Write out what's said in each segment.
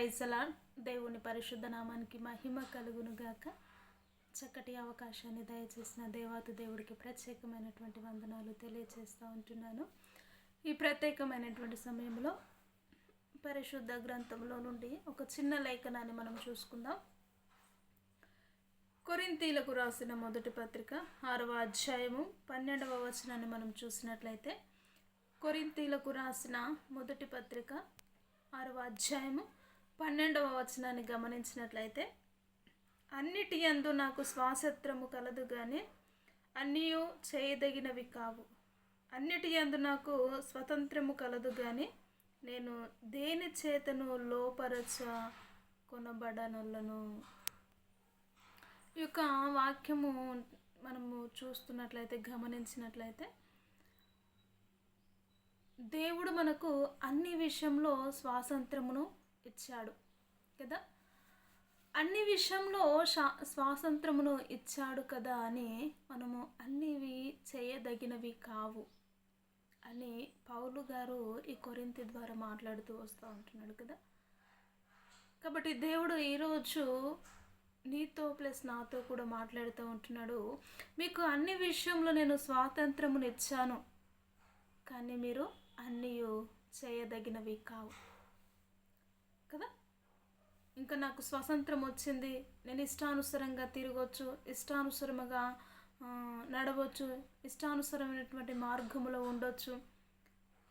ప్రైజలా దేవుని పరిశుద్ధ నామానికి మహిమ కలుగును గాక. చక్కటి అవకాశాన్ని దయచేసిన దేవాతి దేవుడికి ప్రత్యేకమైనటువంటి వందనాలు తెలియజేస్తూ ఉంటున్నాను. ఈ ప్రత్యేకమైనటువంటి సమయంలో పరిశుద్ధ గ్రంథంలో నుండి ఒక చిన్న లేఖనాన్ని మనం చూసుకుందాం. కొరింతీలకు రాసిన మొదటి పత్రిక ఆరవ అధ్యాయము పన్నెండవ వచనాన్ని మనం చూసినట్లయితే కొరింతీలకు రాసిన మొదటి పత్రిక ఆరవ అధ్యాయము పన్నెండవ వచనాన్ని గమనించినట్లయితే అన్నిటి యందు నాకు స్వాతంత్రము కలదు కానీ అన్నీ చేయదగినవి కావు. అన్నిటి యందు నాకు స్వతంత్రము కలదు కానీ నేను దేని చేతను లోపరచ కొనబడనులను ఈ యొక్క వాక్యము మనము చూస్తున్నట్లయితే గమనించినట్లయితే దేవుడు మనకు అన్ని విషయంలో స్వాతంత్రమును ఇచ్చాడు కదా? అన్ని విషయంలో శా స్వాతంత్రమును ఇచ్చాడు కదా అని మనము అన్నివి చేయదగినవి కావు అని పౌలు గారు ఈ కొరింతి ద్వారా మాట్లాడుతూ వస్తూ ఉంటున్నాడు కదా? కాబట్టి దేవుడు ఈరోజు నీతో ప్లస్ నాతో కూడా మాట్లాడుతూ ఉంటున్నాడు. మీకు అన్ని విషయంలో నేను స్వాతంత్రమును ఇచ్చాను కానీ మీరు అన్నీ చేయదగినవి కావు. కదా? ఇంకా నాకు స్వాతంత్రం వచ్చింది. నేను ఇష్టానుసారంగా తిరగవచ్చు ఇష్టానుసారముగా నడవచ్చు ఇష్టానుసారమైనటువంటి మార్గంలో ఉండొచ్చు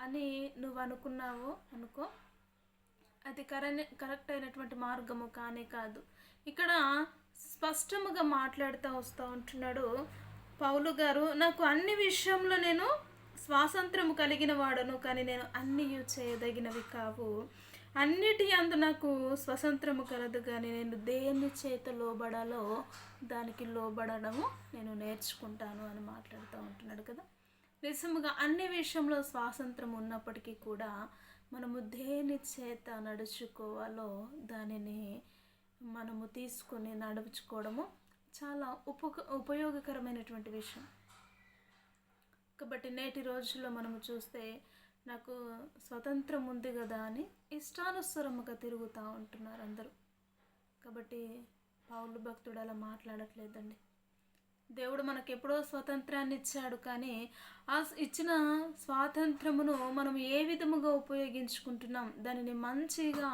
అని నువ్వు అనుకున్నావు అనుకో. అది కరెన్ కరెక్ట్ అయినటువంటి మార్గము కానే కాదు. ఇక్కడ స్పష్టముగా మాట్లాడుతూ వస్తూ ఉంటున్నాడు పౌలు గారు. నాకు అన్ని విషయంలో నేను స్వాతంత్రము కలిగిన వాడను కానీ నేను అన్నీ చేయదగినవి కావు. అన్నిటి అందు నాకు స్వతంత్రము కలదు కానీ నేను దేన్ని చేత లోబడాలో దానికి లోబడడము నేను నేర్చుకుంటాను అని మాట్లాడుతూ ఉంటున్నాడు కదా. నిజముగా అన్ని విషయంలో స్వాతంత్రం ఉన్నప్పటికీ కూడా మనము దేని చేత నడుచుకోవాలో దానిని మనము తీసుకొని నడుచుకోవడము చాలా ఉప ఉపయోగకరమైనటువంటి విషయం. కాబట్టి నేటి రోజుల్లో మనము చూస్తే నాకు స్వతంత్రం ఉంది కదా అని ఇష్టానుసరముగా తిరుగుతూ ఉంటున్నారు అందరూ. కాబట్టి పౌలు భక్తుడు అలా మాట్లాడట్లేదండి. దేవుడు మనకు ఎప్పుడో స్వతంత్రాన్ని ఇచ్చాడు కానీ ఆ ఇచ్చిన స్వాతంత్రమును మనం ఏ విధముగా ఉపయోగించుకుంటున్నాం? దానిని మంచిగా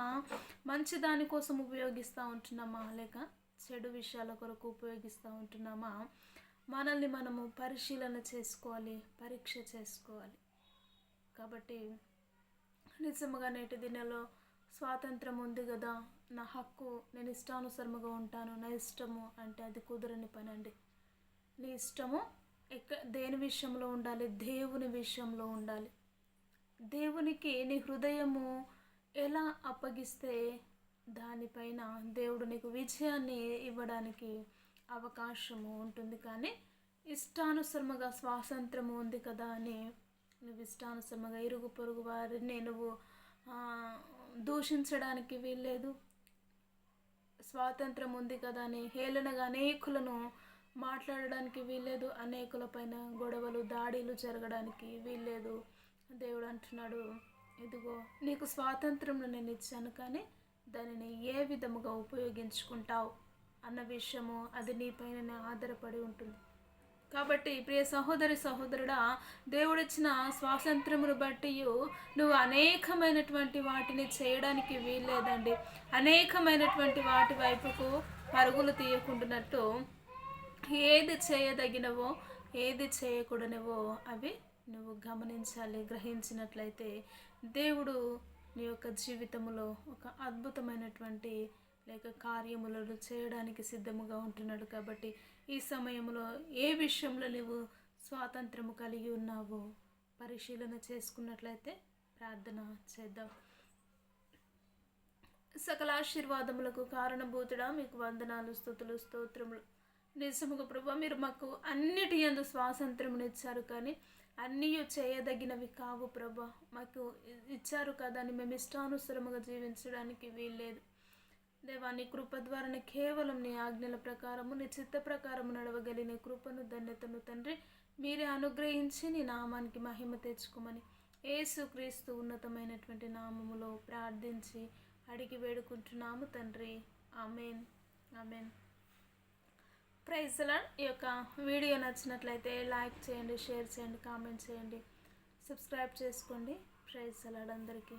మంచి దానికోసం ఉపయోగిస్తూ ఉంటున్నామా? లేక చెడు విషయాల కొరకు ఉపయోగిస్తూ ఉంటున్నామా? మనల్ని మనము పరిశీలన చేసుకోవాలి పరీక్ష చేసుకోవాలి. కాబట్టి నిజముగా నేటి దినలో స్వాతంత్రం ఉంది కదా. నా హక్కు నేను ఇష్టానుసరముగా ఉంటాను. నా ఇష్టము అంటే అది కుదరని పని అండి నీ ఇష్టము ఎక్క దేని విషయంలో ఉండాలి? దేవుని విషయంలో ఉండాలి. దేవునికి నీ హృదయము ఎలా అప్పగిస్తే దానిపైన దేవుడు నీకు విజయాన్ని ఇవ్వడానికి అవకాశము ఉంటుంది. కానీ ఇష్టానుసరముగా స్వాతంత్రము ఉంది కదా అని నువ్వు ఇష్టానుసమగా ఇరుగు పొరుగు వారిని నువ్వు దూషించడానికి వీల్లేదు. స్వాతంత్రం ఉంది కదా అని హేళనగా అనేకులను మాట్లాడడానికి వీల్లేదు. అనేకుల పైన గొడవలు దాడిలు జరగడానికి వీల్లేదు. దేవుడు అంటున్నాడు ఇదిగో నీకు స్వాతంత్రం నేను ఇచ్చాను కానీ దానిని ఏ విధముగా ఉపయోగించుకుంటావు? అన్న విషయము అది నీపైన ఆధారపడి ఉంటుంది. కాబట్టి ప్రియ సహోదరి సహోదరుడా దేవుడిచ్చిన స్వాతంత్రమును బట్టి నువ్వు అనేకమైనటువంటి వాటిని చేయడానికి వీల్లేదండి. అనేకమైనటువంటి వాటి వైపుకు పరుగులు తీయకుండానట్టు ఏది చేయదగినవో ఏది చేయకూడనివో అవి నువ్వు గమనించాలి గ్రహించినట్లయితే దేవుడు నీ యొక్క జీవితంలో ఒక అద్భుతమైనటువంటి లేక కార్యములను చేయడానికి సిద్ధముగా ఉంటున్నాడు కాబట్టి ఈ సమయంలో ఏ విషయంలో నువ్వు స్వాతంత్రము కలిగి ఉన్నావో పరిశీలన చేసుకున్నట్లయితే ప్రార్థన చేద్దాం. సకల ఆశీర్వాదములకు కారణభూతుడా మీకు వందనాలు స్థుతులు స్తోత్రములు. నిజముగా ప్రభు మీరు మాకు అన్నిటి ఎందు స్వాతంత్రమునిచ్చారు కానీ అన్నీ చేయదగినవి కావు ప్రభా. మాకు ఇచ్చారు కదా అని మేము ఇష్టానుసరముగా జీవించడానికి వీల్లేదు. దేవా నీ కృప ద్వారా కేవలం నీ ఆజ్ఞల ప్రకారము నీ చిత్త ప్రకారము నడవగలిగిన కృపను ధన్యతను తండ్రి. మీరే అనుగ్రహించి నీ నామానికి మహిమ తెచ్చుకోమని ఏసుక్రీస్తు ఉన్నతమైనటువంటి నామములో ప్రార్థించి అడిగి వేడుకుంటున్నాము తండ్రి. ఆమెన్. ఆమెన్. ప్రైజ్ ఈ యొక్క వీడియో నచ్చినట్లయితే లైక్ చేయండి షేర్ చేయండి కామెంట్ చేయండి. సబ్స్క్రైబ్ చేసుకోండి. ప్రైజ్ సలాడ్ అందరికీ.